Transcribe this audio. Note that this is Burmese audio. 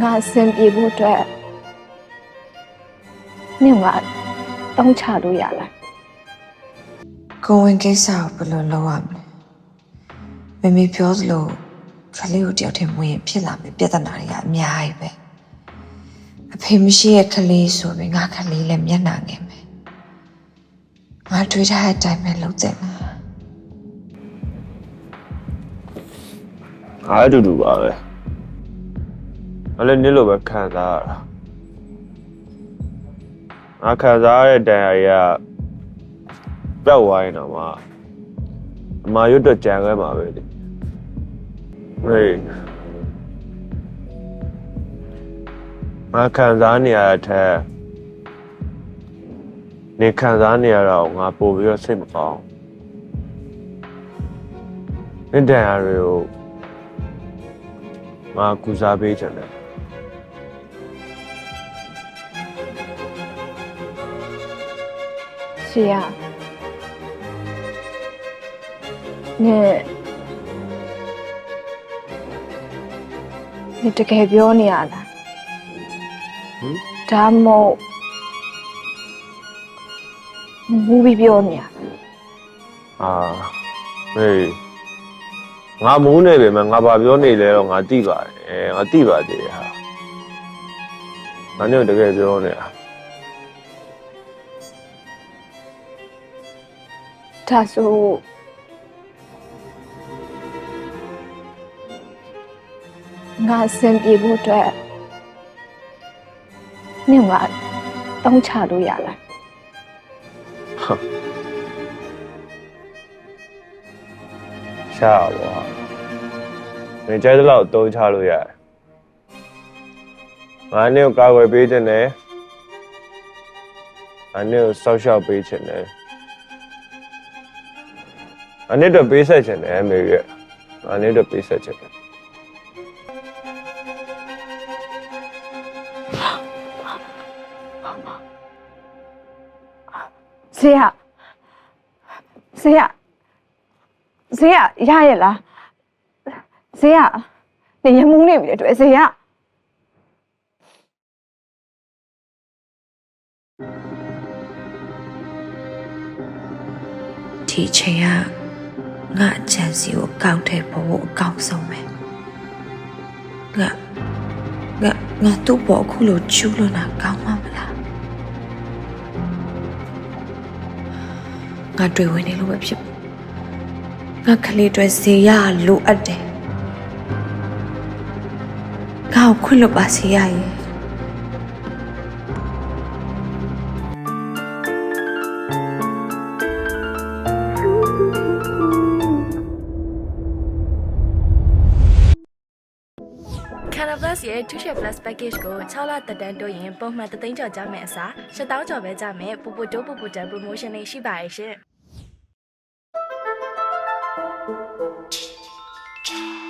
ငါအဆင်ပြေဖို့အတွက်နင့်ကတောင်းချလို့ရလားကိုဝင်ကိစ္စကိုဘယ်လိုလုပ်ရမလဲမမေပြောသလိုကလေးကိုတယောက်တည်းမွေးရင်ဖြစ်လာမယ့်ပြဿနာတွေကအများကြီးပဲအဖေမရှိရဲ့ကလေးဆိုပြီးငါကလေးလည်းမျက်နှာငယ်မယ်ငါတွေးထားတဲ့အတိုင်းပဲလုပ်တဲ့လားအားအတူတူပါပဲအဲ့ လည်းနစ်လိုပဲခံစားရတာငါခံစားရတဲ့တန်ရာကြီးကပျောက်သွားရင်တော့မှအမာရွတ်တော့ကြံခဲ့မှာပဲလေဟေးငါခံစားနေရတဲ့ထက်နေခံစားနေရတော့ငါပို့ပြီးတော့စိတ်မကောင်းဘူးနေ့တန်ရာတွေကိုငါကူစားပေးချင်တယ် ရှေ့ရနင့်နင့်တကယ်ပြောနေရလားဟမ်ဒါမှမဟုတ်မူပြီးပြောနေရလားအာဟေးငါမူးနေပြီမငါဘာပြောနေလဲတော့ငါသိပါတယ်အဲငါသိပါသေးတယ်ဟာငါနဲ့တကယ်ပြောနေတာ ဒါဆိုငါအဆင်ပြေဖို့အတွက်နင့်ကတောင်းချလို့ရလားရှားပါမင်းကြိုက်တဲ့လောက်တုံးချလို့ရတယ်ငါနဲ့ကိုကာကွယ်ပေးခြင်းနဲ့ငါနဲ့ကိုစောက်ရှောက်ပေးခြင်းနဲ့ ငါနဲ့တော့ပေးဆက်ခြင်းနဲ့မေရဲ့ငါနဲ့တော့ပေးဆက်ခြင်းနဲ့ဇေယဇေယဇေယရရဲ့လားဇေယနေရမုန်းနေပြီလေတွေ့ဇေယဒီအချိန်က ငါအချမ်းစီကိုကောက်တဲ့ဘဝအကောက်ဆုံးပဲငါငါငါသူ့ဘောအခုလိုကျူးလွန်တာကောင်းမှမလားငါတွေ့ဝင်နေလို့ပဲဖြစ်ငါကလေးတွေဇေယလိုအပ်တယ်ငါ့ကိုခွင့်လွတ်ပါစေရရဲ့ ရဲ့ 2-share plus package ကို6လသက်တမ်းတိုးရင်ပုံမှန်တသိန်းကျော်ကြမယ့်အစား7000ကျော်ပဲကြမယ်ပူပူတိုးပူပူတန် promotion လေးရှိပါရဲ့ရှင်။